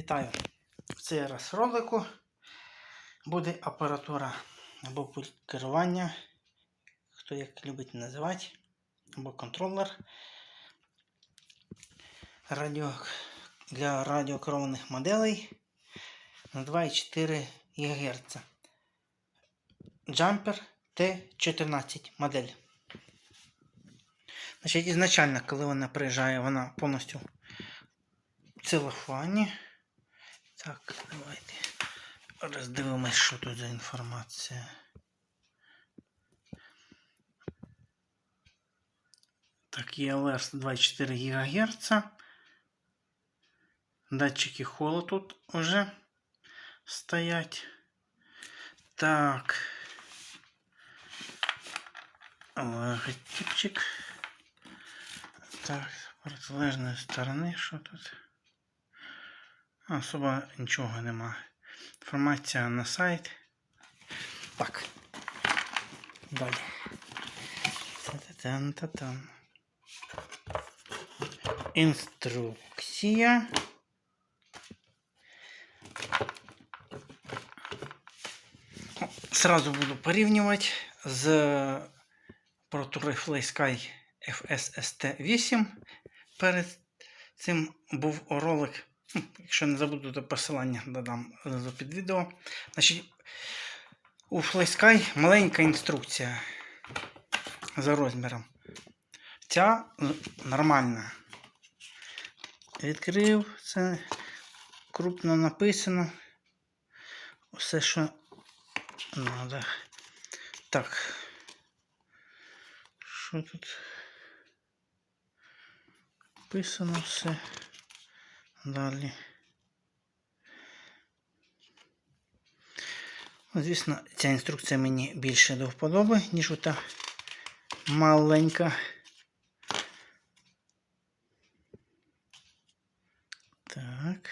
Вітаю! В цей раз ролику буде апаратура або пульт керування, хто як любить називати, або контролер радіо, для радіокерованих моделей на 2,4 ГГц. Jumper T14 модель. Значить, ізначально, коли вона приїжджає, вона повністю в целофані. Так, давайте роздивимось, що тут за інформація. Так, ELR 24 ГГц. Датчики холла тут уже стоять. Так. Логотипчик. Так, з протилежної сторони, що тут? А, Особо нічого нема. Інформація на сайт. Так. Далі. Та-та-тан-та-тан. Інструкція. Сразу буду порівнювати з ProTour Sky FSST 8. Перед цим був ролик. Якщо не забуду, то посилання додам під відео. Значить, у FlySky маленька інструкція за розміром. Ця нормальна. Відкрив, це крупно написано. Все, що треба. Так. Що тут? Написано все. Далі. Ну, Звісно, ця інструкція мені більше до вподоби, ніж ота маленька. Так.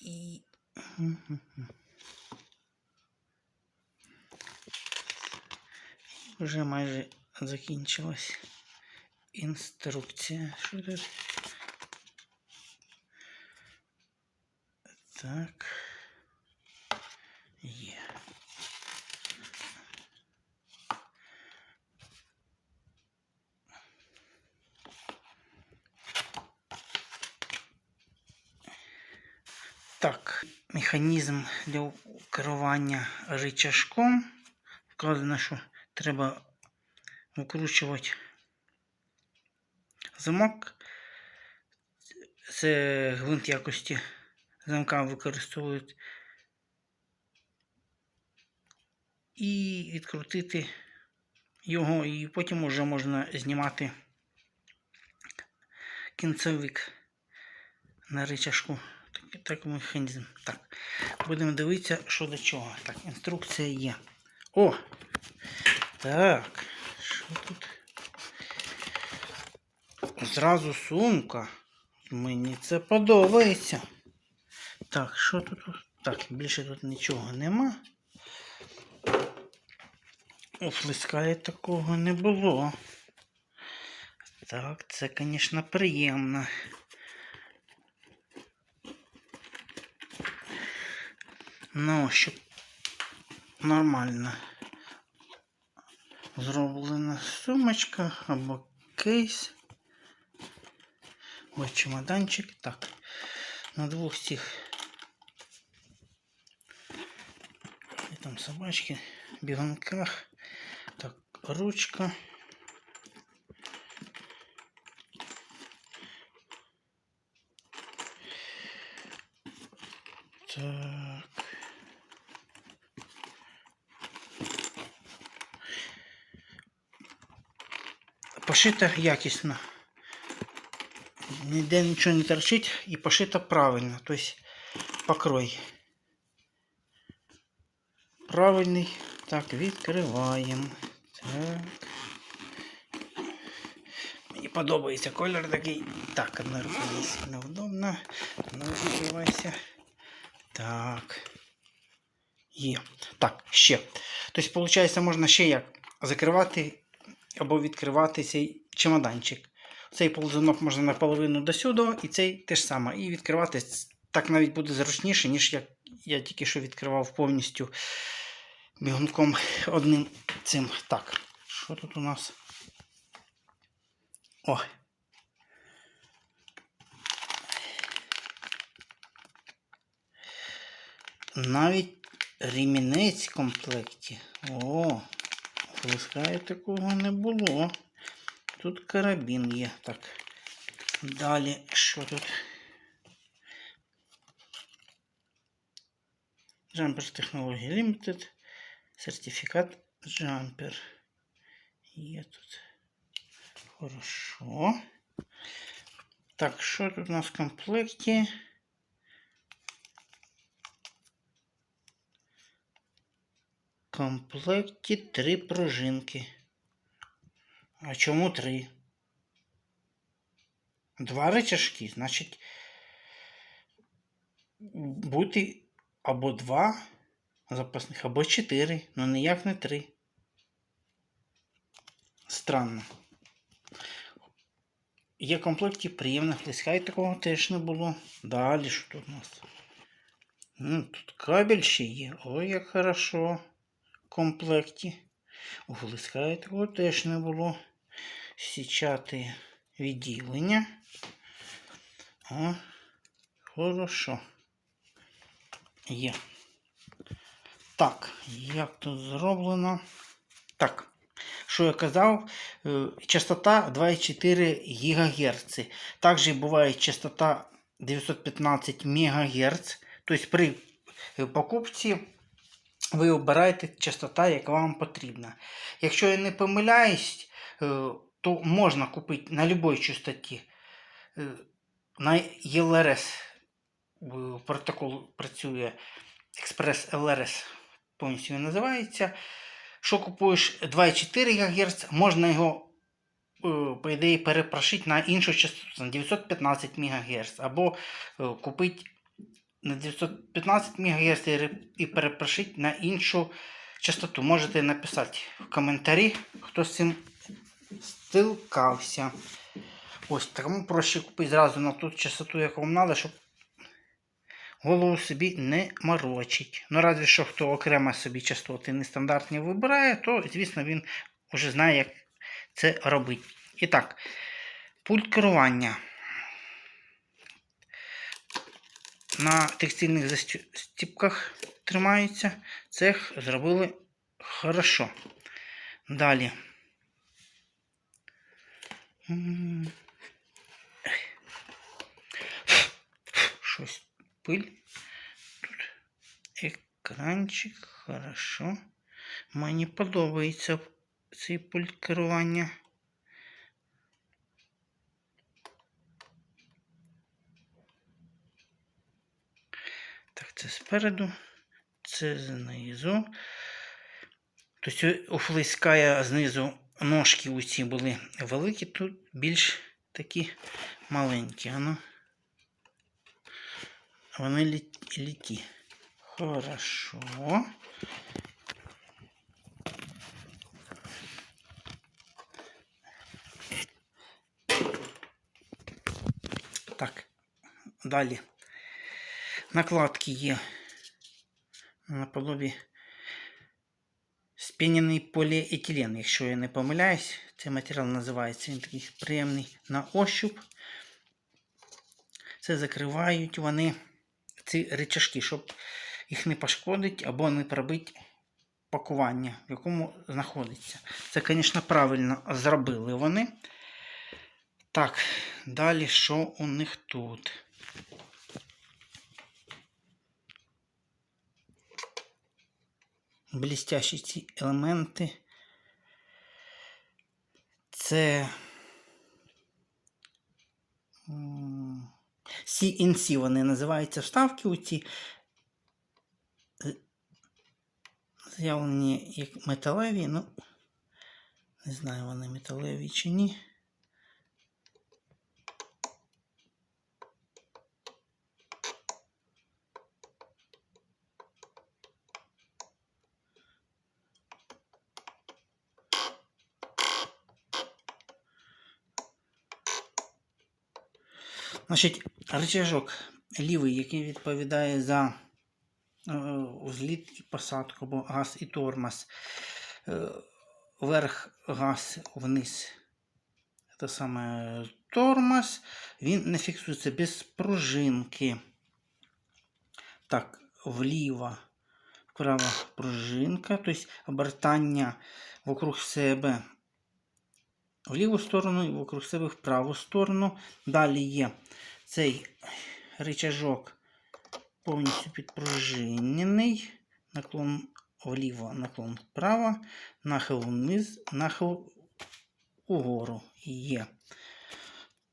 І... Вже майже закінчилась інструкція. Що тут? Так. Є. Так, механізм для керування рычажком. Вказано, що треба викручувати замок. Це гвинт якості замка використовують. І відкрутити його, і потім вже можна знімати кінцевик на рычажку. Так, так механізм. Так, будемо дивитися, що до чого. Так, інструкція є. О! Так, що тут? Зразу сумка. Мені це подобається. Так, що тут? Так, більше тут нічого нема. У флискалі такого не було. Так, це, звісно, приємно. Ну, щоб нормально зроблена сумочка або кейс. Ось чемоданчик. Так. На двох цих. І там собачки, бігунках. Так, ручка. Так. Пошита якісно. Ніде нічого не торчить і пошита правильно. Тобто покрой. Правильний. Так, відкриваємо. Так. Мені подобається колір такий. Так, одна рука не сильно. Ну, відкривайся. Так. Є. Так, ще. Тобто, виходить, можна ще як закривати або відкривати цей чемоданчик. Цей ползунок можна наполовину до сюди, і цей теж саме. І відкривати так навіть буде зручніше, ніж як я тільки що відкривав повністю бігунком одним цим. Так, що тут у нас? О! Навіть ремінець в комплекті. О, Лискає такого не було. Тут карабін є. Так. Далі що тут? Jumper Technology Limited. Сертифікат Jumper. Є тут. Хорошо. Так, що тут у нас в комплекті? Комплекті три пружинки. А чому три? Два рычажки, значить, бути або два запасних, або чотири, ну ніяк не три. Странно. Є комплекті приємних флескай такого теж не було. Далі що тут у нас? Ну, Тут кабель ще є. Ой, як хорошо. Комплекті. У флескай такого теж не було. Січати відділення. О, хорошо. Є. Так, як тут зроблено? Так. Що я казав, е, частота 2,4 ГГц. Також буває частота 915 МГц. Тобто при покупці ви обираєте частота, яка вам потрібна. Якщо я не помиляюсь, е, то можна купити на будь-якій частоті. Е, на ELRS протокол працює Express LRS, повністю він називається. Що купуєш 2,4 ГГц, можна його, по ідеї, перепрошити на іншу частоту, на 915 МГц. Або купити на 915 МГц і перепрошити на іншу частоту. Можете написати в коментарі, хто з цим стилкався. Ось тому проще купити зразу на ту частоту, яку вам треба, щоб голову собі не морочить. Ну, разве що хто окремо собі частоти нестандартні вибирає, то, звісно, він вже знає, як це робити. І так, пульт керування. На текстильних застіпках тримається. Цех зробили хорошо. Далі. Щось пиль. Тут екранчик, хорошо. Мені подобається цей пульт керування. Так, це спереду, це знизу. Тобто у флиская знизу ножки усі були великі, тут більш такі маленькі. Ану. Вони літі. Хорошо. Так, далі. Накладки є наподобі спінений поліетилен, якщо я не помиляюсь. Цей матеріал називається він такий приємний на ощуп. Це закривають вони ці речашки, щоб їх не пошкодити або не пробити пакування, в якому знаходиться. Це, звісно, правильно зробили вони. Так, далі що у них тут? Блістящі ці елементи. Це CNC вони називаються вставки у ці з'явлені як металеві, ну, не знаю, вони металеві чи ні. Значить, рычажок лівий, який відповідає за е, зліт і посадку, або газ і тормоз. Е, Вверх газ, вниз. Це саме тормоз. Він не фіксується без пружинки. Так, вліво, вправо пружинка, тобто обертання вокруг себе в ліву сторону і вокруг себе в праву сторону. Далі є цей рычажок повністю підпружинений, наклон вліво, наклон вправо, нахил вниз, нахил угору є.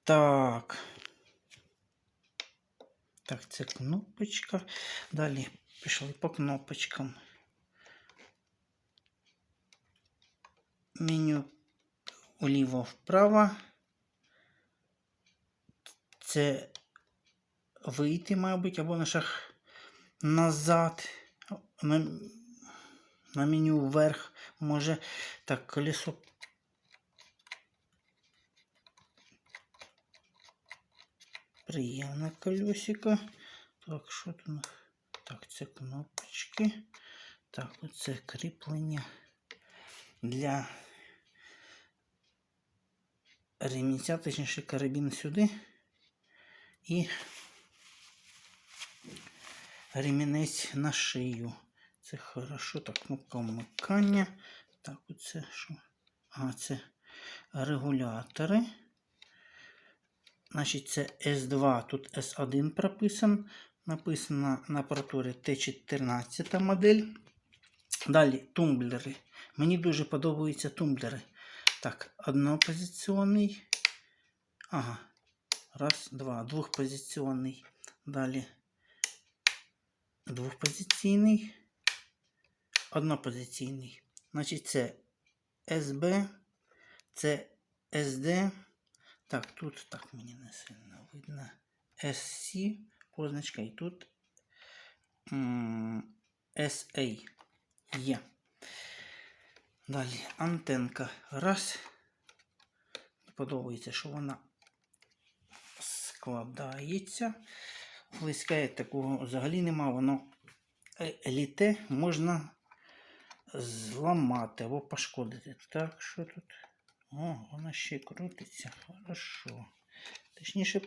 Так. Так, це кнопочка. Далі пішли по кнопочкам. Меню вліво вправо. Це вийти, мабуть, або на шаг назад. На, на меню вверх може. Так, колесо. Приємне колесико. Так, що тут? у нас? Так, це кнопочки. Так, оце кріплення для ремінця, точніше карабін сюди. І ремінець на шию. Це хорошо. Так, кнопка вмикання. Так, оце що? А, це регулятори. Значить, це S2, тут S1 прописан. Написано на апаратурі T14 модель. Далі тумблери. Мені дуже подобаються тумблери. Так, однопозиціонний. Ага. Раз, два. Двохпозиціонний. Далі двохпозиційний. Однопозиційний. Значить, це СБ, це SD. Так, тут так мені не сильно видно. SC, позначка, і тут SA є. Далі антенка. Раз. Подобається, що вона складається. Близька такого взагалі нема, воно літе можна зламати або пошкодити. Так, що тут? О, вона ще крутиться. Хорошо. Точніше,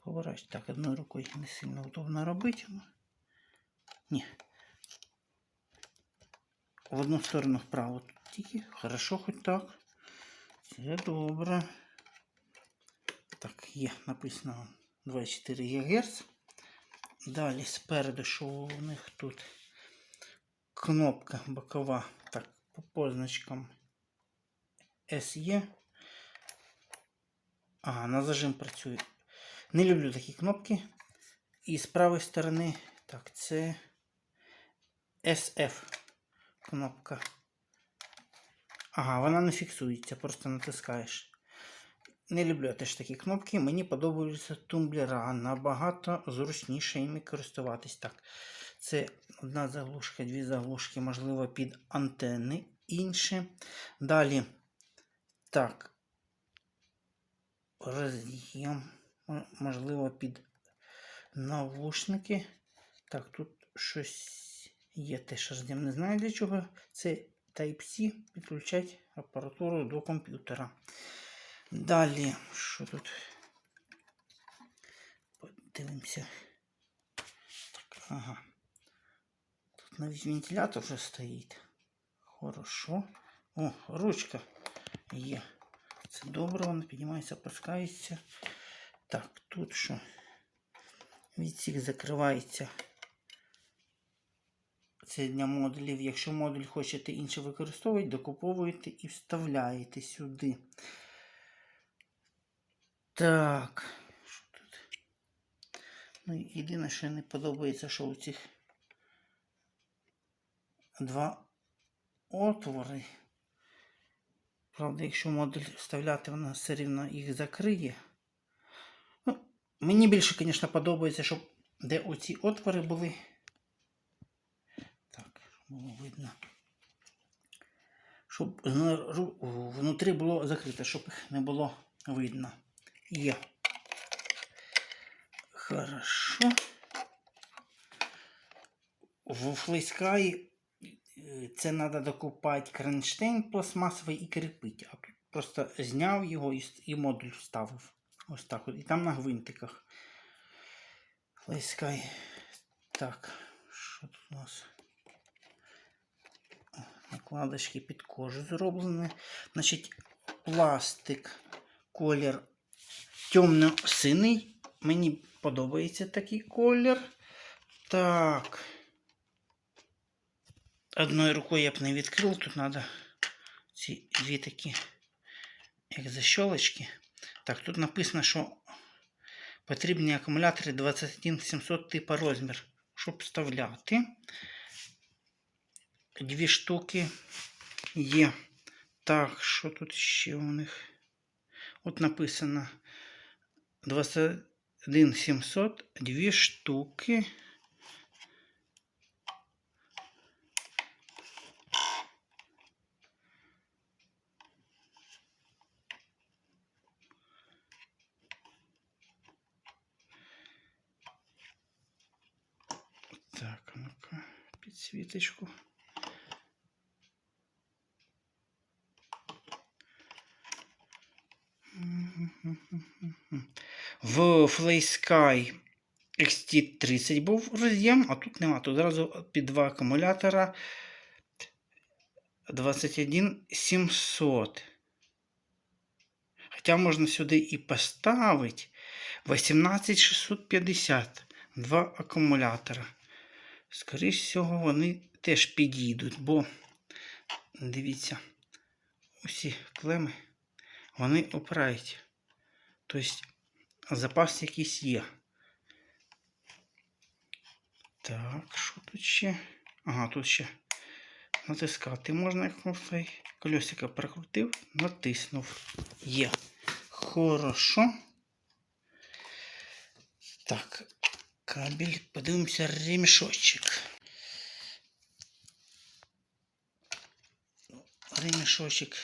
поворачувати. Так, одною рукою не сильно удобно робити. Ні. В одну сторону вправо тільки. Хорошо, хоч так. Це добре. Так, є написано 24 ГГц. Далі спереду, що у них тут кнопка бокова. Так, по позначкам SE. Ага, на зажим працює. Не люблю такі кнопки. І з правої сторони, так, це SF кнопка. Ага, вона не фіксується, просто натискаєш. Не люблю я теж такі кнопки. Мені подобаються тумблера. Набагато зручніше іми користуватись. Так, це одна заглушка, дві заглушки, можливо, під антени інші. Далі, так, роз'єм, можливо, під навушники. Так, тут щось є теж роз'єм. Не знаю для чого. Це Type-C підключать апаратуру до комп'ютера. Далі, що тут? Подивимося. Так, ага. Тут навіть вентилятор вже стоїть. Хорошо. О, ручка є. Це добре, вона піднімається, опускається. Так, тут що? Відсік закривається. Це для модулів. Якщо модуль хочете інший використовувати, докуповуєте і вставляєте сюди. Так. Що тут? Ну, єдине, що не подобається, що у цих два отвори. Правда, якщо модуль вставляти, вона все рівно їх закриє. Ну, мені більше, звісно, подобається, щоб де оці отвори були. Видно. Щоб внутрі було закрите, щоб їх не було видно. Є. Хорошо. В флейскаї е, це треба докупати кронштейн пластмасовий і кріпити. А тут просто зняв його і модуль вставив. Ось так. от. І там на гвинтиках. Флейскай. Так, що тут у нас? Накладочки під кожу зроблені. Значить, пластик, колір темно-синий. Мені подобається такий колір. Так. Одною рукою я б не відкрив. Тут треба ці дві такі, як защолочки. Так, тут написано, що потрібні акумулятори 21700 типа розмір, щоб вставляти. Дві штуки є. Так, що тут ще у них? От написано 21700, дві штуки. Так, а ну-ка, підсвіточку. В FlySky XT30 був роз'єм, а тут нема. Тут одразу під два акумулятора 21700. Хоча можна сюди і поставити 18650. Два акумулятора. Скоріше всього, вони теж підійдуть, бо дивіться, усі клеми вони опирають. Тобто запас якийсь є. Так, що тут ще? Ага, тут ще натискати можна, як цей колесико прокрутив, натиснув. Є. Хорошо. Так, кабель, подивимося ремішочок. Ремішочок.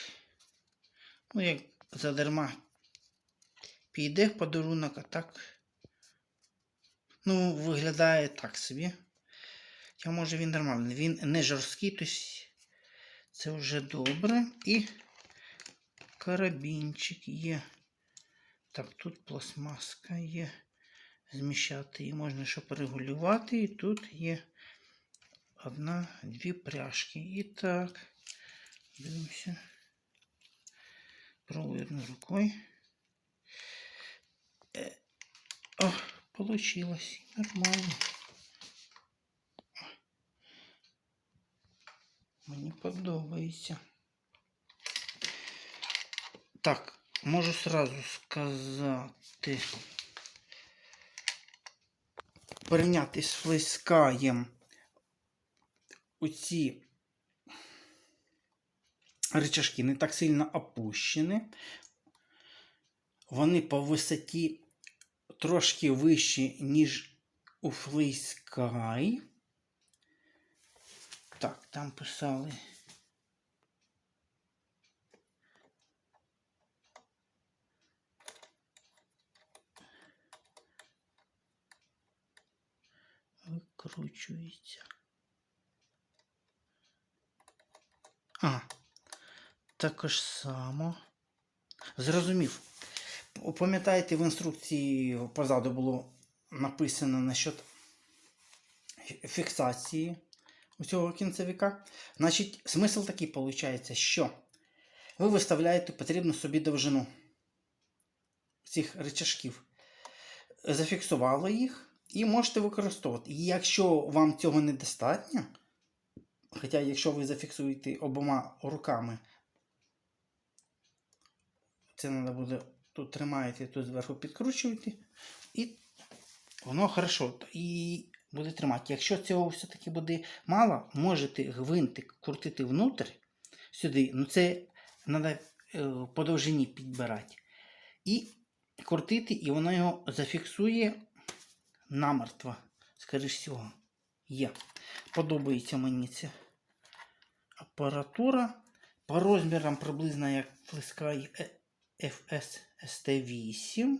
Ну, як задарма піде подарунок, а так. Ну, виглядає так собі. Я може він нормальний. Він не жорсткий, тобто це вже добре. І карабінчик є. Так, тут пластмаска є. Зміщати її можна що порегулювати. І тут є одна, дві пряжки. І так, дивимося. Рукой. Э, О, получилось. Нормально. Мені подобається. Так, можу сразу сказати. Порівняти з флескаєм оці рычажки не так сильно опущені. Вони по висоті трошки вищі, ніж у Sky. Так, там писали. Викручується. А, також само. Зрозумів. Пам'ятаєте, в інструкції позаду було написано насчет фіксації цього кінцевика. Значить, смисл такий виходить, що ви виставляєте потрібну собі довжину цих речашків. Зафіксували їх і можете використовувати. І якщо вам цього недостатньо, хоча якщо ви зафіксуєте обома руками, це треба буде тут тримаєте, тут зверху підкручуєте, і воно хорошо і буде тримати. Якщо цього все-таки буде мало, можете гвинтик крутити внутрь сюди, ну це треба по довжині підбирати. І крутити, і воно його зафіксує намертво. Скоріше всього, є. Подобається мені ця апаратура. По розмірам приблизно як флескай FS ST8.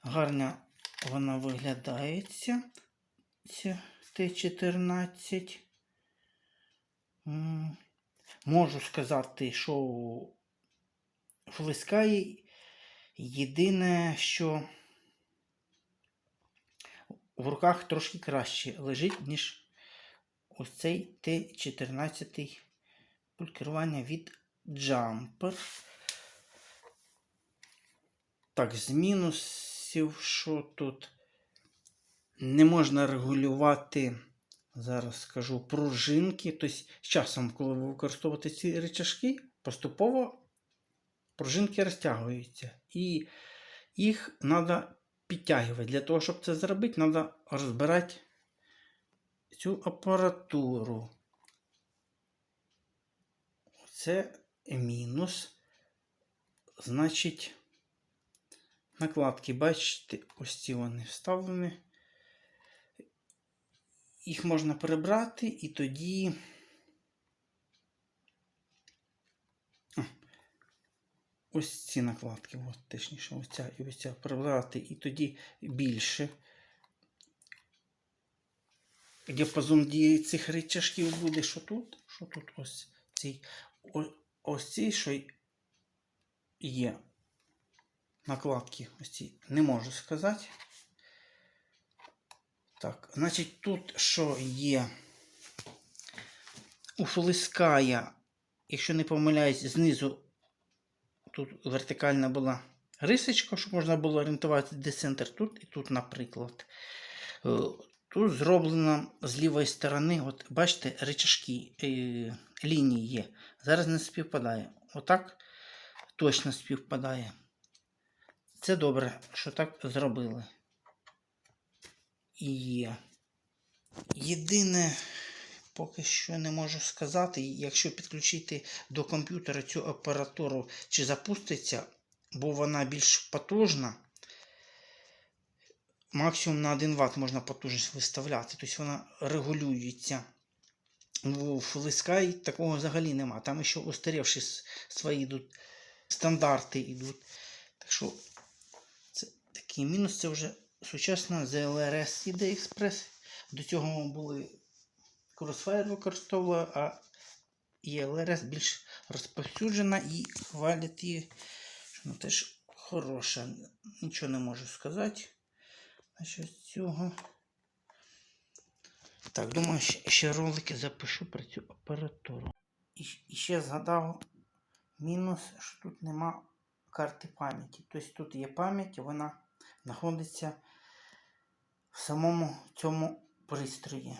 Гарна вона виглядає ця, ця Т-14. Можу сказати, що флискає єдине, що в руках трошки краще лежить, ніж ось цей Т-14 пульт керування від Jumper. Так, з мінусів, що тут не можна регулювати, зараз скажу, пружинки. Тобто, з часом, коли ви використовуєте ці речашки, поступово пружинки розтягуються. І їх треба підтягувати. Для того, щоб це зробити, треба розбирати цю апаратуру. Це мінус. Значить, накладки, бачите, ось ці вони вставлені. Їх можна прибрати і тоді. Ось ці накладки, от, точніше, ось ця і ось ця прибрати, і тоді більше. Діапазон дії цих речашків буде, що тут, що тут ось цей, ось ці, що є накладки, ось ці, не можу сказати. Так, значить, тут що є? У флиская, якщо не помиляюсь, знизу тут вертикальна була рисочка, щоб можна було орієнтуватися, де центр тут і тут, наприклад. Е, Тут зроблено з лівої сторони, от бачите, речашки, е, лінії є. Зараз не співпадає. Отак точно співпадає. Це добре, що так зробили. І. Єдине, поки що не можу сказати, якщо підключити до комп'ютера цю апаратуру, чи запуститься, бо вона більш потужна. Максимум на 1 Вт можна потужність виставляти. Тобто вона регулюється. У Fly такого взагалі нема. Там ще устарівші свої йдуть стандарти йдуть. Так що такий мінус. Це вже сучасна ZLRS іде Express. До цього були Crossfire використовували, а ELRS більш розповсюджена і що вона теж хороша. Нічого не можу сказати. Насчет цього. Так, думаю, ще, ролики запишу про цю апаратуру. І, і ще згадав мінус, що тут нема карти пам'яті. Тобто тут є пам'ять, вона знаходиться в самому цьому пристрої.